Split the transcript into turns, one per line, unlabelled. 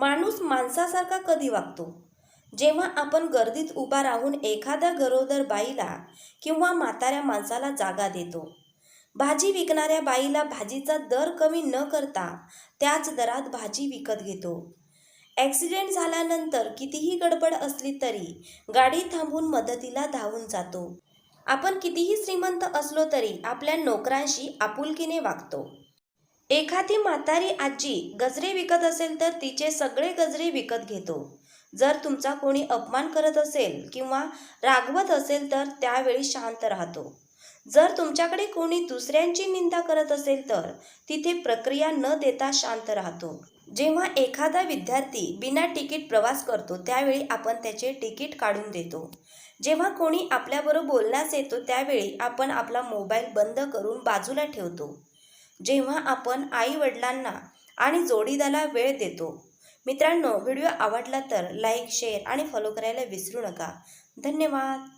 माणूस माणसासारखा कधी वागतो? जेव्हा आपण गर्दीत उभा राहून एखाद्या गरोदर बाईला किंवा म्हाताऱ्या माणसाला जागा देतो भाजी विकणाऱ्या बाईला भाजीचा दर कमी न करता त्याच दरात भाजी विकत घेतो. ॲक्सिडेंट झाल्यानंतर कितीही गडबड असली तरी गाडी थांबून मदतीला धावून जातो. आपण कितीही श्रीमंत असलो तरी आपल्या नोकरांशी आपुलकीने वागतो. एखादी म्हातारी आजी गजरे विकत असेल तर तिचे सगळे गजरे विकत घेतो. जर तुमचा कोणी अपमान करत असेल किंवा रागवत असेल तर त्यावेळी शांत राहतो. जर तुमच्याकडे कोणी दुसऱ्यांची निंदा करत असेल तर तिथे प्रक्रिया न देता शांत राहतो. जेव्हा एखादा विद्यार्थी बिना तिकीट प्रवास करतो त्यावेळी आपण त्याचे तिकीट काढून देतो. जेव्हा कोणी आपल्याबरोबर बोलण्यास येतो त्यावेळी आपण आपला मोबाईल बंद करून बाजूला ठेवतो. जेव्हा आपण आई वडिलांना आणि जोडीदाला वेळ देतो. मित्रांनो व्हिडिओ आवडला तर लाईक शेअर आणि फॉलो करायला विसरू नका. धन्यवाद!